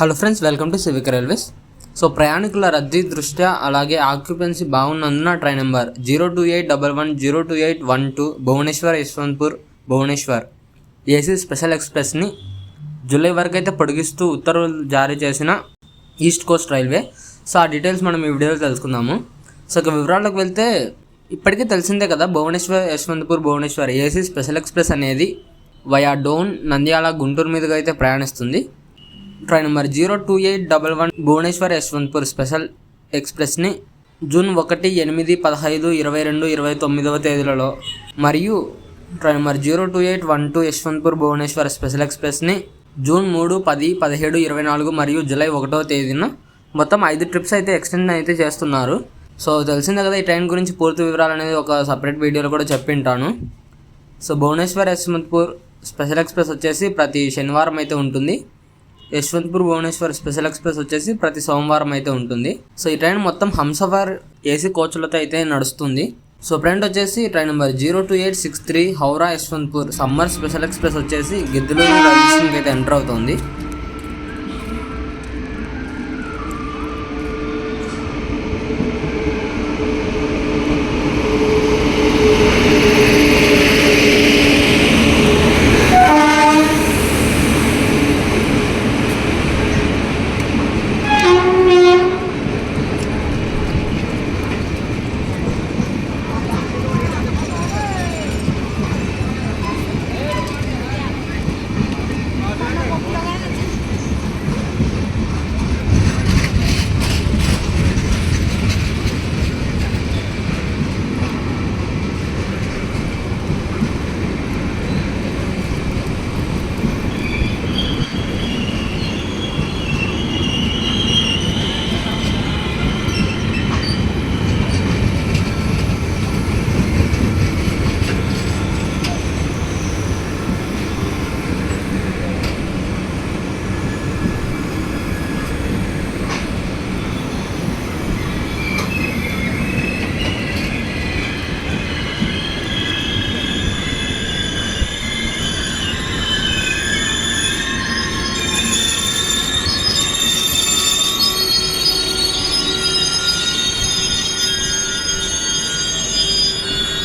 Hello friends welcome to civic railways so ప్రయాణికుల రద్దీ దృష్ట్యా అలాగే occupancy బాగున్నందున train number zero two eight double one zero two eight one two Bhubaneswar Yesvantpur Bhubaneswar. AC special ఎక్స్ప్రెస్ని July వరకు అయితే పొడిగిస్తూ ఉత్తర్వులు జారీ చేసిన ఈస్ట్ కోస్ట్ రైల్వే సో ఆ డీటెయిల్స్ మనం ఈ వీడియోలో తెలుసుకుందాము. సో ఇక వివరాలకు వెళ్తే ఇప్పటికీ తెలిసిందే కదా Bhubaneswar Yesvantpur Bhubaneswar AC special express అనేది వయా డోన్ నంద్యాల గుంటూరు మీదుగా అయితే ప్రయాణిస్తుంది. Train number zero two eight double one Bhubaneswar Yesvantpur special ఎక్స్ప్రెస్ని June ఒకటి ఎనిమిది పదహైదు ఇరవై రెండు ఇరవై తొమ్మిదవ తేదీలలో మరియు train number zero two eight one two Yesvantpur Bhubaneswar special ఎక్స్ప్రెస్ని June మూడు పది పదిహేడు ఇరవై నాలుగు మరియు జూలై ఒకటవ తేదీన మొత్తం ఐదు ట్రిప్స్ అయితే ఎక్స్టెండ్ అయితే చేస్తున్నారు. సో తెలిసిందే కదా ఈ ట్రైన్ గురించి పూర్తి వివరాలు అనేది ఒక సపరేట్ వీడియోలో కూడా చెప్పింటాను. So Bhubaneswar Yesvantpur special express వచ్చేసి ప్రతి శనివారం అయితే ఉంటుంది. యశ్వంత్పూర్ భువనేశ్వర్ స్పెషల్ ఎక్స్ప్రెస్ వచ్చేసి ప్రతి సోమవారం అయితే ఉంటుంది. సో ఈ ట్రైన్ మొత్తం హంసఫర్ ఏసీ కోచ్లతో అయితే నడుస్తుంది. సో ఫ్రెండ్ వచ్చేసి train number zero two eight six three Howrah Yesvantpur summer special express వచ్చేసి గిద్దలూరు రైల్వే స్టేషన్కి అయితే ఎంటర్ అవుతుంది.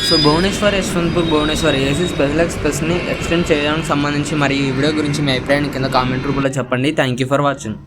So Bhubaneswar Yesvantpur Bhubaneswar AC special ఎక్స్ప్రెస్ని extend చేయడానికి సంబంధించి మరి ఈ వీడియో గురించి మీ అభిప్రాయాన్ని కింద కామెంట్ రూపంలో చెప్పండి. Thank you for watching.